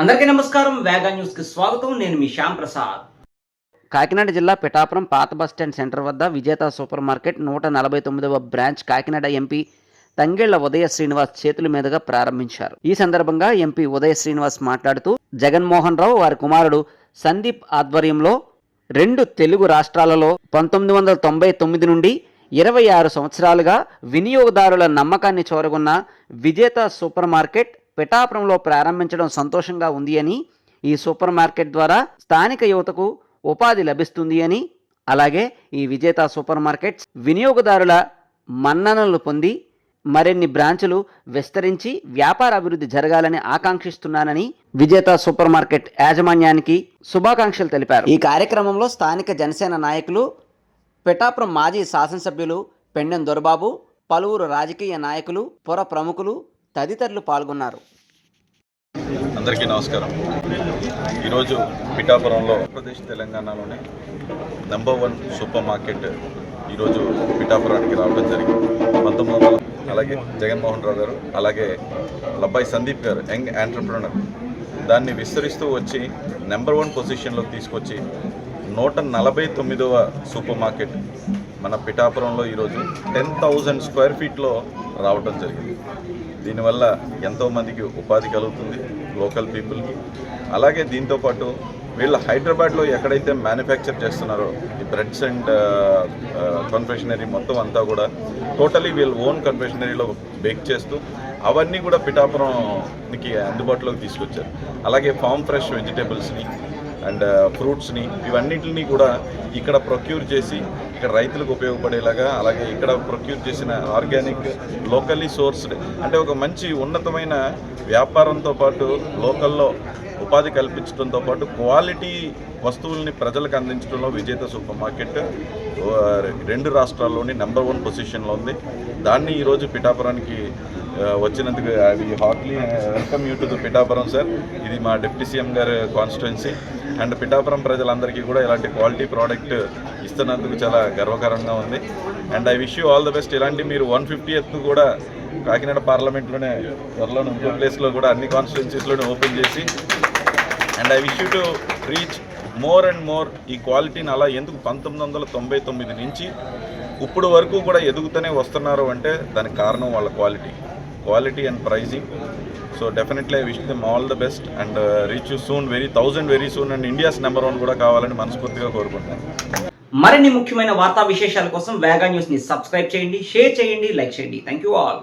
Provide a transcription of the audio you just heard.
అందరికీ నమస్కారం. వేగా న్యూస్కి స్వాగతం. నేను మీ శ్యామ్ ప్రసాద్. కాకినాడ జిల్లా పిఠాపురం పాత బస్టాండ్ సెంటర్ వద్ద విజేత సూపర్ మార్కెట్ నూట నలభై తొమ్మిదవ బ్రాంచ్ కాకినాడ ఎంపీ తంగేళ్ళ ఉదయ శ్రీనివాస్ చేతుల మీదుగా ప్రారంభించారు. ఈ సందర్భంగా ఎంపీ ఉదయ శ్రీనివాస్ మాట్లాడుతూ జగన్మోహన్ రావు వారి కుమారుడు సందీప్ ఆధ్వర్యంలో రెండు తెలుగు రాష్ట్రాలలో పంతొమ్మిది వందల తొంభై తొమ్మిది నుండి ఇరవై ఆరు సంవత్సరాలుగా వినియోగదారుల నమ్మకాన్ని చోరగొన్న విజేత సూపర్ మార్కెట్ పిఠాపురంలో ప్రారంభించడం సంతోషంగా ఉంది అని ఈ సూపర్ మార్కెట్ ద్వారా స్థానిక యువతకు ఉపాధి లభిస్తుంది అని అలాగే ఈ విజేత సూపర్ మార్కెట్స్ వినియోగదారుల మన్ననలు పొంది మరిన్ని బ్రాంచులు విస్తరించి వ్యాపార అభివృద్ధి జరగాలని ఆకాంక్షిస్తున్నానని విజేత సూపర్ మార్కెట్ యాజమాన్యానికి శుభాకాంక్షలు తెలిపారు. ఈ కార్యక్రమంలో స్థానిక జనసేన నాయకులు పిఠాపురం మాజీ శాసనసభ్యులు పెండెం దొరబాబు పలువురు రాజకీయ నాయకులు పుర ప్రముఖులు తదితరులు పాల్గొన్నారు. అందరికీ నమస్కారం. ఈరోజు పిఠాపురంలో ఆంధ్రప్రదేశ్ తెలంగాణలోనే నెంబర్ వన్ సూపర్ మార్కెట్ ఈరోజు పిఠాపురానికి రావడం జరిగింది. పంతొమ్మిది వందల అలాగే జగన్మోహన్ రావు గారు అలాగే లబ్బాయి సందీప్ గారు యంగ్ ఆంటర్ప్రినర్ దాన్ని విస్తరిస్తూ వచ్చి నెంబర్ వన్ పొజిషన్లోకి తీసుకొచ్చి నూట నలభై తొమ్మిదవ సూపర్ మార్కెట్ మన పిఠాపురంలో ఈరోజు టెన్ థౌజండ్ స్క్వేర్ ఫీట్లో రావడం జరిగింది. దీనివల్ల ఎంతోమందికి ఉపాధి కలుగుతుంది లోకల్ పీపుల్కి అలాగే దీంతోపాటు వీళ్ళు హైదరాబాద్లో ఎక్కడైతే మ్యానుఫ్యాక్చర్ చేస్తున్నారో ఈ బ్రెడ్స్ అండ్ కన్ఫెషనరీ మొత్తం అంతా కూడా టోటలీ వీళ్ళు ఓన్ కన్ఫెషనరీలో బేక్ చేస్తూ అవన్నీ కూడా పిఠాపురంకి అందుబాటులోకి తీసుకొచ్చారు. అలాగే ఫామ్ ఫ్రెష్ వెజిటేబుల్స్ని అండ్ ఫ్రూట్స్ని ఇవన్నిటిని కూడా ఇక్కడ ప్రొక్యూర్ చేసి ఇక్కడ రైతులకు ఉపయోగపడేలాగా అలాగే ఇక్కడ ప్రొక్యూర్ చేసిన ఆర్గానిక్ లోకల్లీ సోర్స్డ్ అంటే ఒక మంచి ఉన్నతమైన వ్యాపారంతో పాటు లోకల్లో ఉపాధి కల్పించడంతో పాటు క్వాలిటీ వస్తువుల్ని ప్రజలకు అందించడంలో విజేత సూపర్ మార్కెట్ రెండు రాష్ట్రాల్లోని నెంబర్ వన్ పొజిషన్లో ఉంది. దాన్ని ఈరోజు పిఠాపురానికి వచ్చినందుకు అది heartily welcome you to the Pithapuram sir. ఇది మా డిప్యూటీ సీఎం గారి కాన్స్టిట్యున్సీ అండ్ పిఠాపురం ప్రజలందరికీ కూడా ఇలాంటి క్వాలిటీ ప్రోడక్ట్ ఇస్తున్నందుకు చాలా గర్వకారంగా ఉంది. And I wish you all the best. ఇలాంటి మీరు వన్ ఫిఫ్టీ ఎత్ కూడా కాకినాడ పార్లమెంట్లోనే త్వరలో ఇంకో ప్లేస్లో కూడా అన్ని కాన్స్టిట్యున్సీస్లోనే ఓపెన్ చేసి and I wish you to reach more and more ఈ క్వాలిటీని అలా ఎందుకు పంతొమ్మిది వందల తొంభై తొమ్మిది నుంచి ఇప్పుడు వరకు కూడా ఎదుగుతూనే వస్తున్నారు అంటే దానికి కారణం వాళ్ళ quality quality and pricing so definitely I wish them all the best and reach soon very thousand very soon and India's number one కూడా కావాలని మనస్ఫూర్తిగా కోరుకుంటాను మరిన్ని ముఖ్యమైన వార్తా విశేషాల కోసం వేగా న్యూస్ని సబ్స్క్రైబ్ చేయండి షేర్ చేయండి లైక్ చేయండి. Thank you all